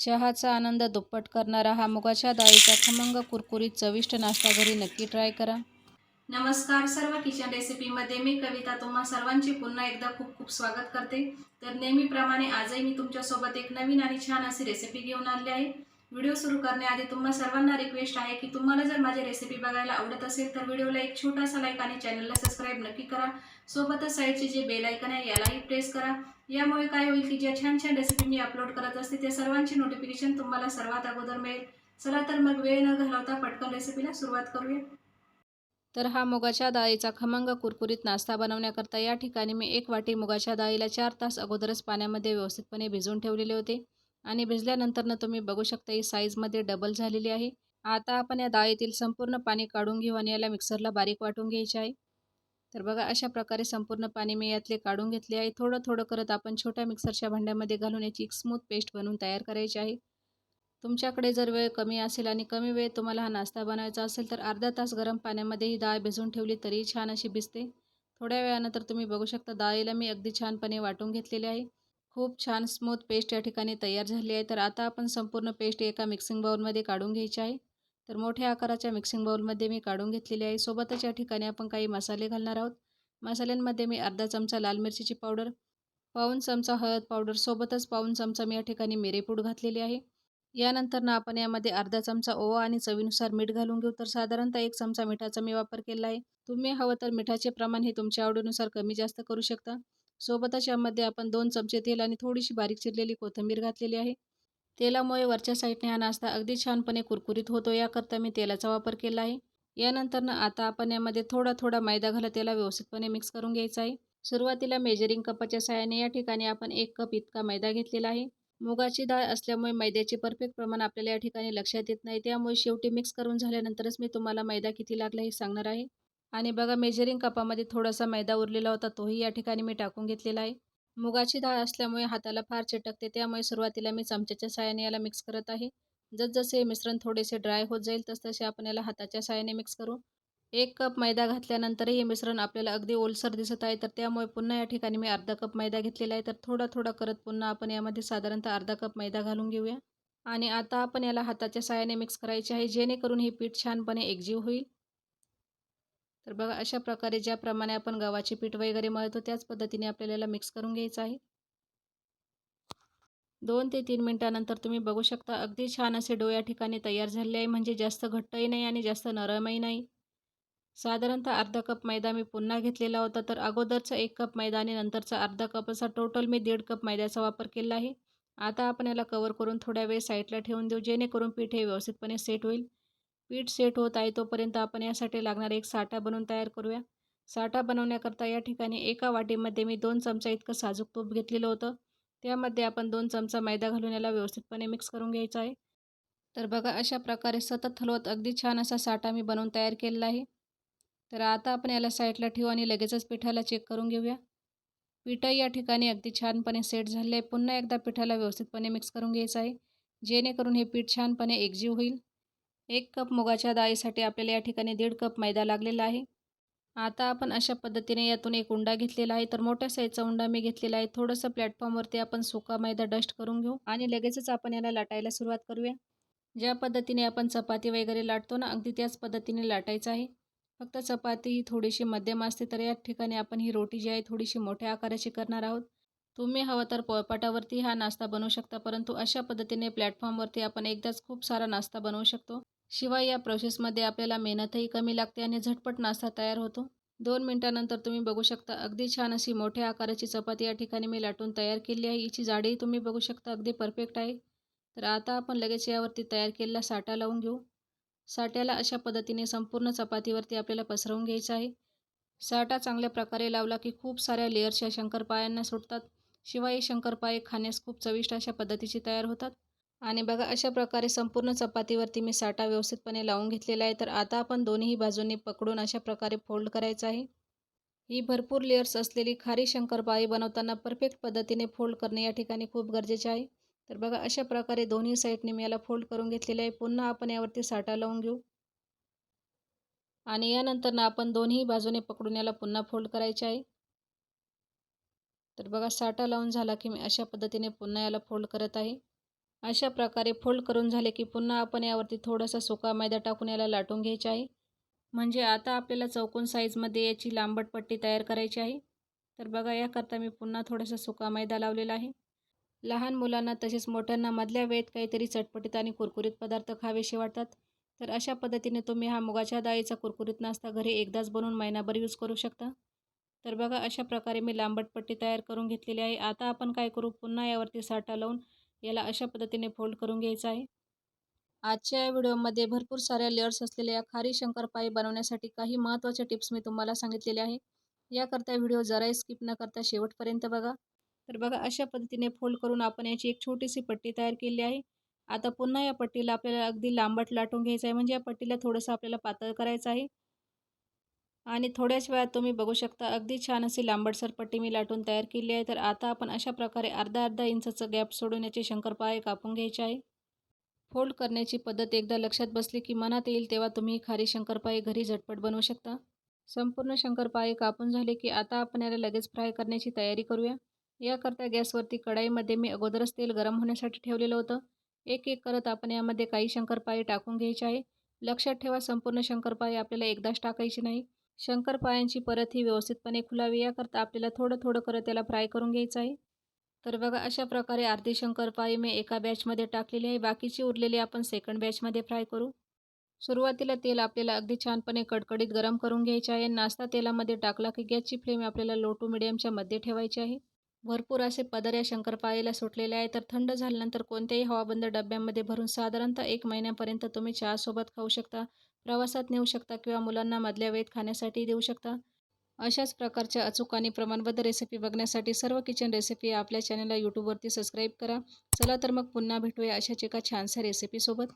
चहाचा आनंद दुप्पट करणारा हा मुगाच्या डाळीचा खमंग कुरकुरीत चविष्ट नाश्ता घरी नक्की ट्राय करा. नमस्कार सर्व किचन रेसिपीमध्ये मी कविता तुम्हा सर्वांचे पुन्हा एकदा खूप खूप स्वागत करते. तर नेहमीप्रमाणे आजही मी तुमच्यासोबत एक नवीन आणि छान अशी रेसिपी घेऊन आणली आहे. व्हिडिओ सुरू करण्याआधी तुम्हा सर्वांना रिक्वेस्ट आहे की तुम्हाला जर माझी रेसिपी बघायला आवडत असेल तर व्हिडिओला एक छोटासा लाईक आणि चॅनलला सबस्क्राईब नक्की करा. सोबतच साईडचे जे बेल आयकन आहे यालाही प्रेस करा. यामुळे काय होईल की ज्या छान छान रेसिपी मी अपलोड करत असते त्या सर्वांची नोटिफिकेशन तुम्हाला सर्वात अगोदर मिळेल. चला तर मग वेळ न घालवता पटकन रेसिपीला सुरुवात करूया. तर हा मुगाच्या डाळीचा खमंग कुरकुरीत नाश्ता बनवण्याकरता या ठिकाणी मी एक वाटी मुगाच्या डाळीला चार तास अगोदरच पाण्यामध्ये व्यवस्थितपणे भिजवून ठेवलेले होते. आणि भिजल्यानंतरनं तुम्ही बघू शकता ही साईजमध्ये डबल झालेली आहे. आता आपण या डाळीतील संपूर्ण पाणी काढून घेऊ आणि याला मिक्सरला बारीक वाटून घ्यायचे आहे. तर बघा अशा प्रकारे संपूर्ण पाणी मी यातले काढून घेतले आहे. थोडं थोडं करत आपण छोट्या मिक्सरच्या भांड्यामध्ये घालून याची एक स्मूथ पेस्ट बनवून तयार करायची आहे. तुमच्याकडे जर वेळ कमी असेल आणि कमी वेळ तुम्हाला हा नाश्ता बनवायचा असेल तर अर्धा तास गरम पाण्यामध्ये ही डाळ भिजवून ठेवली तरी छान अशी भिजते. थोड्या वेळानंतर तुम्ही बघू शकता डाळीला मी अगदी छानपणे वाटून घेतलेले आहे. खूप छान स्मूथ पेस्ट या ठिकाणी तयार झाली आहे. तर आता आपण संपूर्ण पेस्ट एका मिक्सिंग बाउलमध्ये काढून घ्यायची आहे. तर मोठ्या आकाराच्या मिक्सिंग बाउलमध्ये मी काढून घेतलेली आहे. सोबतच या ठिकाणी आपण काही मसाले घालणार आहोत. मसाल्यांमध्ये मी अर्धा चमचा लाल मिरचीची पावडर पाऊन चमचा हळद पावडर सोबतच पाऊन चमचा मी या ठिकाणी मिरेपूड घातलेली आहे. यानंतर ना आपण यामध्ये अर्धा चमचा ओवा आणि चवीनुसार मीठ घालून घेऊ. तर साधारणतः एक चमचा मिठाचा मी वापर केला आहे. तुम्ही हवं तर मिठाचे प्रमाण हे तुमच्या आवडीनुसार कमी जास्त करू शकता. सोबतच यामध्ये आपण दोन चमचे तेल आणि थोडीशी बारीक चिरलेली कोथिंबीर घातलेली आहे. तेलामुळे वरच्या साईडने हा नाश्ता अगदी छानपणे कुरकुरीत होतो याकरता मी तेलाचा वापर केला आहे. यानंतरनं आता आपण यामध्ये थोडा थोडा मैदा घालत त्याला व्यवस्थितपणे मिक्स करून घ्यायचा आहे. सुरुवातीला मेजरिंग कपाच्या सहाय्याने या ठिकाणी आपण एक कप इतका मैदा घेतलेला आहे. मुगाची डाळ असल्यामुळे मैद्याचे परफेक्ट प्रमाण आपल्याला या ठिकाणी लक्षात येत नाही त्यामुळे शेवटी मिक्स करून झाल्यानंतरच मी तुम्हाला मैदा किती लागला हे सांगणार आहे. आणि बघा मेजरिंग कपामध्ये थोडासा मैदा उरलेला होता तोही या ठिकाणी मी टाकून घेतलेला आहे. मुगाची डाळ असल्यामुळे हाताला फार चिटकते त्यामुळे सुरुवातीला मी चमच्याच्या साहाय्याने याला मिक्स करत आहे. जसजसे हे मिश्रण थोडेसे ड्राय होत जाईल तसतसे आपण याला हाताच्या साहाय्याने मिक्स करू. एक कप मैदा घातल्यानंतरही हे मिश्रण आपल्याला अगदी ओलसर दिसत आहे तर त्यामुळे पुन्हा या ठिकाणी मी अर्धा कप मैदा घेतलेला आहे. तर थोडा थोडा करत पुन्हा आपण यामध्ये साधारणतः अर्धा कप मैदा घालून घेऊया. आणि आता आपण याला हाताच्या साहाय्याने मिक्स करायचे आहे जेणेकरून हे पीठ छानपणे एकजीव होईल. तर बघा अशा प्रकारे ज्याप्रमाणे आपण गव्हाचे पीठ वगैरे मळतो त्याच पद्धतीने आपल्याला मिक्स करून घ्यायचं आहे. दोन ते तीन मिनटानंतर तुम्ही बघू शकता अगदी छान असे डो या ठिकाणी तयार झालेले आहे. म्हणजे जास्त घट्टही नाही आणि जास्त नरमही नाही. साधारणतः अर्धा कप मैदा मी पुन्हा घेतलेला होता. तर अगोदरचा एक कप मैदा आणि नंतरचा अर्धा कप असा टोटल मी दीड कप मैद्याचा वापर केला आहे. आता आपण याला कवर करून थोड्या वेळ साईडला ठेवून देऊ जेणेकरून पीठ हे व्यवस्थितपणे सेट होईल. पीठ सेट होत आहे तोपर्यंत आपण यासाठी लागणारा एक साठा बनवून तयार करूया. साठा बनवण्याकरता या ठिकाणी एका वाटीमध्ये मी दोन चमचा इतकं साजूक तूप घेतलेलं होतं. त्यामध्ये आपण दोन चमचा मैदा घालून याला व्यवस्थितपणे मिक्स करून घ्यायचा आहे. तर बघा अशा प्रकारे सतत हलवत अगदी छान असा साठा मी बनवून तयार केलेला आहे. तर आता आपण याला साईडला ठेवू आणि लगेचच पिठाला चेक करून घेऊया. पिठही या ठिकाणी अगदी छानपणे सेट झाले आहे. पुन्हा एकदा पिठाला व्यवस्थितपणे मिक्स करून घ्यायचं आहे. जेणेकरून हे पीठ छानपणे एकजीव होईल. एक कप मुगाच्या डाळीसाठी आपल्याला या ठिकाणी दीड कप मैदा लागलेला आहे. आता आपण अशा पद्धतीने यातून एक उंडा घेतलेला आहे. तर मोठ्या साईजचा उंडा मी घेतलेला आहे. थोडंसं प्लॅटफॉर्मवरती आपण सुका मैदा डस्ट करून घेऊ आणि लगेचच आपण याला लाटायला सुरुवात करूया. ज्या पद्धतीने आपण चपाती वगैरे लाटतो ना अगदी त्याच पद्धतीने लाटायचं आहे. फक्त चपाती ही थोडीशी मध्यम असते तर या ठिकाणी आपण ही रोटी जी आहे थोडीशी मोठ्या आकाराची करणार आहोत. तुम्ही हवं तर पोळपाटावरती हा नाश्ता बनवू शकता परंतु अशा पद्धतीने प्लॅटफॉर्मवरती आपण एकदाच खूप सारा नाश्ता बनवू शकतो. शिवाय या प्रोसेसमध्ये आपल्याला मेहनतही कमी लागते आणि झटपट नाश्ता तयार होतो. दोन मिनटानंतर तुम्ही बघू शकता अगदी छान अशी मोठ्या आकाराची चपाती या ठिकाणी मी लाटून तयार केली आहे. हिची जाडीही तुम्ही बघू शकता अगदी परफेक्ट आहे. तर आता आपण लगेच यावरती तयार केलेला साठा लावून घेऊ. साठ्याला अशा पद्धतीने संपूर्ण चपातीवरती आपल्याला पसरवून घ्यायचं आहे. साठा चांगल्या प्रकारे लावला की खूप साऱ्या लेअर्सच्या शंकरपायांना सुटतात. शिवाय शंकरपाये खाण्यास खूप चविष्ट अशा पद्धतीची तयार होतात. आणि बघा अशा प्रकारे संपूर्ण चपातीवरती मी साठा व्यवस्थितपणे लावून घेतलेला आहे. तर आता आपण दोन्ही बाजूंनी पकडून अशा प्रकारे फोल्ड करायचं आहे. ही भरपूर लेअर्स असलेली खारी शंकरपाळी बनवताना परफेक्ट पद्धतीने फोल्ड करणे या ठिकाणी खूप गरजेचे आहे. तर बघा अशा प्रकारे दोन्ही साईडने मी याला फोल्ड करून घेतलेले आहे. पुन्हा आपण यावरती साठा लावून घेऊ. आणि यानंतर ना आपण दोन्ही बाजूने पकडून याला पुन्हा फोल्ड करायचे आहे. तर बघा साठा लावून झाला की मी अशा पद्धतीने पुन्हा याला फोल्ड करत आहे. अशा प्रकारे फोल्ड करून झाले की पुन्हा आपण यावरती थोडासा सुका मैदा टाकून याला लाटून घ्यायचे आहे. म्हणजे आता आपल्याला चौकोन साईजमध्ये याची लांबट पट्टी तयार करायची आहे. तर बघा याकरता मी पुन्हा थोडासा सुका मैदा लावलेला आहे. लहान मुलांना तसेच मोठ्यांना मधल्या वेळेत काहीतरी चटपटीत आणि कुरकुरीत पदार्थ खावेसे वाटतात. तर अशा पद्धतीने तुम्ही हा मुगाच्या डाळीचा कुरकुरीत नाश्ता घरी एकदाच बनवून महिनाभर यूज करू शकता. तर बघा अशा प्रकारे मी लांबट पट्टी तयार करून घेतलेली आहे. आता आपण काय करू? पुन्हा यावरती साठा लावून याला अशा पद्धतीने फोल्ड करून घ्यायचं आहे. आजच्या या व्हिडिओमध्ये भरपूर साऱ्या लेअर्स असलेल्या या खारी शंकरपाई बनवण्यासाठी काही महत्त्वाच्या टिप्स मी तुम्हाला सांगितलेल्या आहे. याकरता व्हिडिओ जराही स्किप न करता शेवटपर्यंत बघा. तर बघा अशा पद्धतीने फोल्ड करून आपण याची एक छोटीशी पट्टी तयार केली आहे. आता पुन्हा या पट्टीला आपल्याला अगदी लांबट लाटून घ्यायचं आहे. म्हणजे या पट्टीला थोडंसं आपल्याला पातळ करायचं आहे. आणि थोड्याच वेळात तुम्ही बघू शकता अगदी छान अशी लांबडसर पट्टी मी लाटून तयार केली आहे. तर आता आपण अशा प्रकारे अर्धा अर्धा इंचाचं गॅप सोडून याचे शंकरपाळे कापून घ्यायचे आहे. फोल्ड करण्याची पद्धत एकदा लक्षात बसली की मनात येईल तेव्हा तुम्ही खारी शंकरपाळे घरी झटपट बनवू शकता. संपूर्ण शंकरपाळी कापून झाले की आता आपण याला लगेच फ्राय करण्याची तयारी करूया. याकरता गॅसवरती कढाईमध्ये मी अगोदरच तेल गरम होण्यासाठी ठेवलेलं होतं. एक एक करत आपण यामध्ये काही शंकरपाळे टाकून घ्यायची आहे. लक्षात ठेवा संपूर्ण शंकरपाळी आपल्याला एकदाच टाकायची नाही. शंकरपाळ्यांची परत ही व्यवस्थितपणे खुलावी याकरता आपल्याला थोडं थोडं करत त्याला फ्राय करून घ्यायचं आहे. तर बघा अशा प्रकारे अर्धी शंकरपाळी मी एका बॅचमध्ये टाकलेली आहे. बाकीची उरलेली आपण सेकंड बॅचमध्ये फ्राय करू. सुरुवातीला तेल आपल्याला अगदी छानपणे कडकडीत गरम करून घ्यायचे आहे. नाश्ता तेलामध्ये टाकला की गॅसची फ्लेम आपल्याला लो टू मिडियमच्या मध्ये ठेवायची आहे. भरपूर असे पदर या शंकरपाळीला सुटलेले आहे. तर थंड झाल्यानंतर कोणत्याही हवाबंद डब्यामध्ये भरून साधारणतः एक महिन्यापर्यंत तुम्ही चहासोबत खाऊ शकता. प्रवासात नेऊ शकता किंवा मुलांना मधल्या वेळेत खाण्यासाठी देऊ शकता. अशाच प्रकारच्या अचूक आणि प्रमाणबद्ध रेसिपी बघण्यासाठी सर्व किचन रेसिपी आपल्या चॅनलला यूट्यूबवरती सबस्क्राईब करा. चला तर मग पुन्हा भेटूया अशाच एका छानशा रेसिपीसोबत